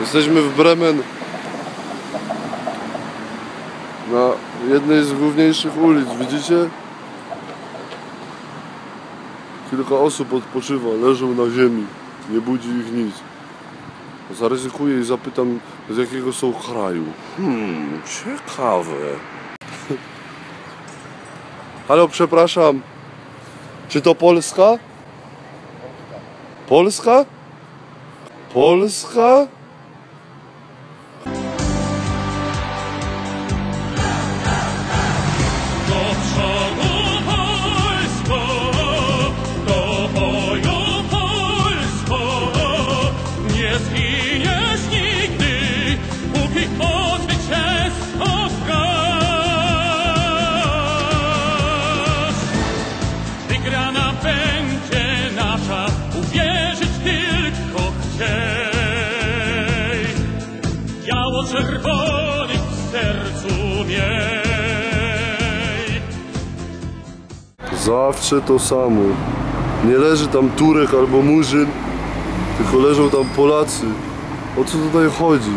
Jesteśmy w Bremen na jednej z główniejszych ulic, widzicie? Kilka osób odpoczywa, leżą na ziemi, nie budzi ich nic. Zaryzykuję i zapytam, z jakiego są kraju. Hmm, ciekawe. Halo, przepraszam. Czy to Polska? Polska? Polska? Biało-czerwony w sercu miej. Zawsze to samo. Nie leży tam Turek albo Murzyn, tylko leżą tam Polacy. O co tutaj chodzi?